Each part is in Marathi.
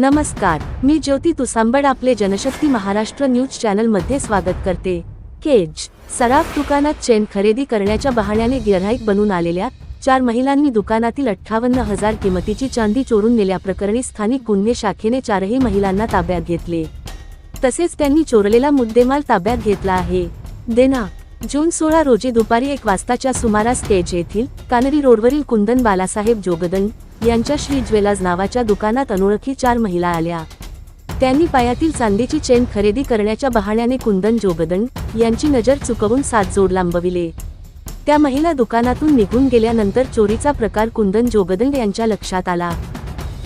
नमस्कार मी ज्योती तुसांबड आपले जनशक्ती महाराष्ट्र न्यूज चॅनलमध्ये स्वागत करते. केज सराफ दुकानात चेन खरेदी करण्याच्या बहाण्याने गिऱ्हाईक बनून आलेल्या चार महिलांनी दुकानातील अठ्ठावन्न हजार किमतीची चांदी चोरून नेल्याप्रकरणी स्थानिक गुन्हे शाखेने चारही महिलांना ताब्यात घेतले. तसेच त्यांनी चोरलेला मुद्देमाल ताब्यात घेतला आहे. देना जून सोळा रोजी दुपारी एक वाजताच्या सुमारास स्टेज येथील कानरी रोडवरील कुंदन बालासाहेब जोगदंड यांच्या श्री ज्वेलाज नावाच्या दुकानात अनोळखी चार महिला आल्या. त्यांनी पायातील चांदीची चेन खरेदी करण्याच्या बहाण्याने कुंदन जोगदंड यांची नजर चुकवून सात जोड लांबविले. त्या महिला दुकानातून निघून गेल्यानंतर चोरीचा प्रकार कुंदन जोगदंड यांच्या लक्षात आला.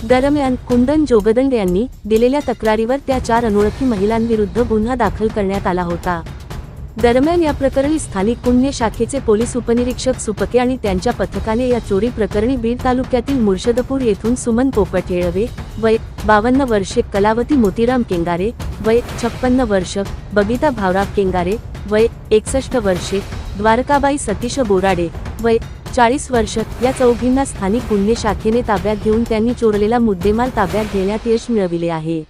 दरम्यान कुंदन जोगदंड यांनी दिलेल्या तक्रारीवर त्या चार अनोळखी महिलांविरुद्ध गुन्हा दाखल करण्यात आला होता. दरम्यान या प्रकरणी स्थानिक गुन्हे शाखेचे पोलीस उपनिरीक्षक सुपके आणि त्यांच्या पथकाने या चोरी प्रकरणी बीड तालुक्यातील मुर्शदपूर येथून सुमन पोपट येळवे वय बावन्न वर्षे कलावती मोतीराम केंगारे वय छप्पन्न वर्ष बबिता भावराव केंगारे वय एकसष्ट वर्षे द्वारकाबाई सतीश बोराडे वय चाळीस वर्ष या चौघींना स्थानिक गुन्हे शाखेने ताब्यात घेऊन त्यांनी चोरलेला मुद्देमाल ताब्यात घेण्यात यश मिळविले आहे.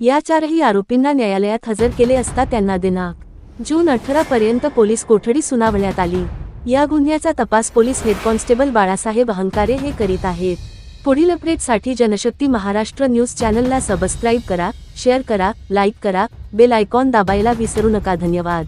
या चारही आरोपींना न्यायालयात हजर केले असता त्यांना दिनांक जून अठरा पर्यंत पोलीस कोठडी सुनावण्यात आली. या गुन्ह्याचा तपास police head constable Balasaheb Ahankare हे करीत आहेत. पुढील अपडेटसाठी जनशक्ती महाराष्ट्र न्यूज चॅनलला सबस्क्राईब करा शेअर करा लाईक करा बेल आयकॉन दाबायला विसरू नका. धन्यवाद.